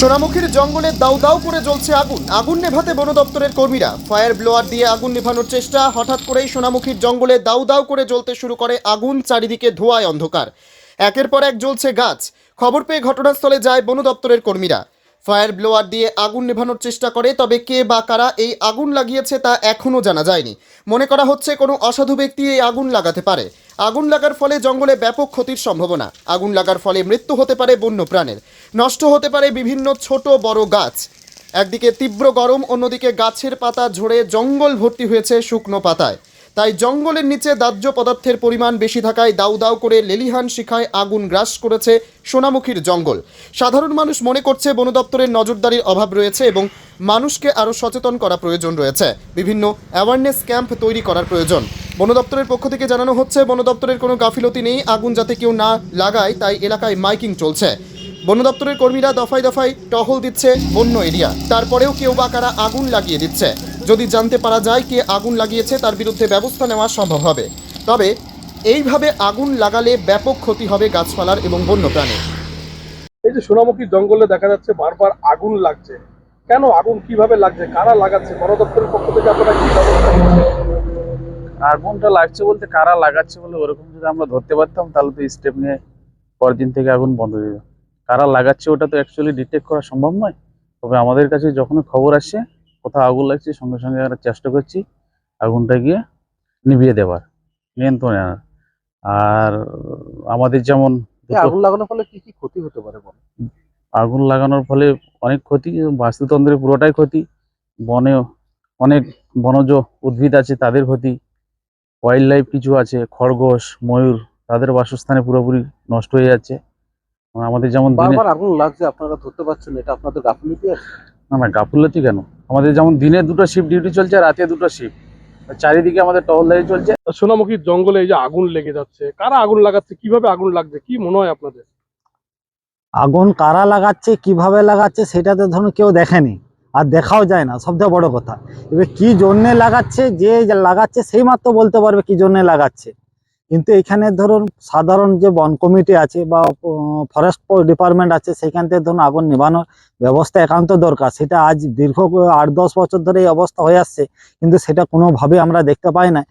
সোনামুখীর জঙ্গলে দাউ দাউ করে জ্বলছে আগুন। আগুন নেভাতে বন দপ্তরের কর্মীরা ফায়ার ব্লোয়ার দিয়ে আগুন নেভানোর চেষ্টা। হঠাৎ করেই সোনামুখীর জঙ্গলে দাউ দাউ করে জ্বলতে শুরু করে আগুন, চারিদিকে ধোঁয়ায় অন্ধকার। একের পর এক জ্বলছে গাছ। খবর পেয়ে ঘটনাস্থলে যায় বন দপ্তরের কর্মীরা। ফায়ার ব্লোয়ার দিয়ে আগুন নেভানোর চেষ্টা করে, তবে কে বা কারা এই আগুন লাগিয়েছে তা এখনও জানা যায়নি। মনে করা হচ্ছে কোনো অসাধু ব্যক্তি এই আগুন লাগাতে পারে। আগুন লাগার ফলে জঙ্গলে ব্যাপক ক্ষতির সম্ভাবনা। আগুন লাগার ফলে মৃত্যু হতে পারে বন্য প্রাণের নষ্ট হতে পারে বিভিন্ন ছোট বড় গাছ। একদিকে তীব্র গরম, অন্যদিকে গাছের পাতা ঝরে জঙ্গল ভর্তি হয়েছে শুকনো পাতায়। তাই জঙ্গলের নিচে দাহ্য পদার্থের পরিমাণ বেশি থাকায় দাউ দাউ করে লেলিহান শিখায় আগুন গ্রাস করেছে সোনামুখীর জঙ্গল। সাধারণ মানুষ মনে করছে বন দপ্তরের নজরদারির অভাব রয়েছে এবং মানুষকে আরও সচেতন করা প্রয়োজন রয়েছে। বিভিন্ন অ্যাওয়ারনেস ক্যাম্প তৈরি করার প্রয়োজন। বন দপ্তরের পক্ষ থেকে জানানো হচ্ছে বন দপ্তরের কোনো গাফিলতি নেই, আগুন যাতে কেউ না লাগায়, তাই এলাকায় মাইকিং চলছে। বন দপ্তরের কর্মীরা দফায় দফায় টহল দিচ্ছে বন্য এরিয়া। তারপরেও কেউ বা কারা আগুন লাগিয়ে দিচ্ছে। যদি জানতে পারা যায় কে আগুন লাগিয়েছে, তার বিরুদ্ধে ব্যবস্থা নেওয়া সম্ভব হবে। তবে এইভাবে আগুন লাগালে ব্যাপক ক্ষতি হবে গাছপালার এবং বন্যপ্রাণীর এই যে সোনামুখী জঙ্গলে দেখা যাচ্ছে বারবার আগুন লাগছে। কেন আগুন কীভাবে লাগছে? কারা লাগাচ্ছে? বন দপ্তরের পক্ষ থেকে আপনারা কি ব্যবস্থা? আগুনটা লাগছে বলতে কারা লাগাচ্ছে বলে ওরকম যদি আমরা ধরতে পারতাম তাহলে তো স্টেপ নিয়ে পরের দিন থেকে আগুন বন্ধ হয়ে যেত কারা লাগাচ্ছে ওটা তো অ্যাকচুয়ালি ডিটেক্ট করা সম্ভব নয়। তবে আমাদের কাছে যখন খবর আসছে কোথাও আগুন লাগছে সঙ্গে সঙ্গে আমরা চেষ্টা করছি আগুনটা গিয়ে নিভিয়ে দেওয়ার নিয়ন্ত্রণে আনার। আর আমাদের যেমন আগুন লাগানোর ফলে কি কি ক্ষতি হতে পারে বল? আগুন লাগানোর ফলে অনেক ক্ষতি বাস্তুতন্ত্রের পুরোটাই ক্ষতি। বনে অনেক বনজ উদ্ভিদ আছে তাদের ক্ষতি। ওয়াইল্ড লাইফ কিছু আছে খরগোশ ময়ূর তাদের বাসস্থানে পুরোপুরি নষ্ট হয়ে যাচ্ছে। এবং আমাদের যেমন বারবার আগুন লাগছে আপনারা ধরতে পারছেন এটা আপনাদের গাফিলতি আছে? না না গাফুলতি কেন? আমাদের যেমন দিনে দুটো শিফট ডিউটি চলছে রাতে দুটো শিফট চারিদিকে আমাদের টহলদারি চলছে। সোনামুখী জঙ্গলে এই যে আগুন লেগে যাচ্ছে কারা আগুন লাগাচ্ছে কীভাবে আগুন লাগছে কি মনে হয় আপনাদের? আগুন কারা লাগাচ্ছে কীভাবে লাগাচ্ছে সেটা তো ধরুন কেউ দেখেনি। আর দেখাও যায় না সবথেকে বড় কথা। এবার কি জন্যে লাগাচ্ছে, যে লাগাচ্ছে সেই মাত্র বলতে পারবে কি জন্যে লাগাচ্ছে। কিন্তু এখানে ধরুন সাধারণ যে বন কমিটি আছে বা ফরেস্ট ডিপার্টমেন্ট আছে, সেখান থেকে ধরুন আগুন নেভানোর ব্যবস্থা একান্ত দরকার। সেটা আজ দীর্ঘ আট দশ বছর ধরে এই অবস্থা হয়ে আসছে, কিন্তু সেটা কোনোভাবে আমরা দেখতে পাই না।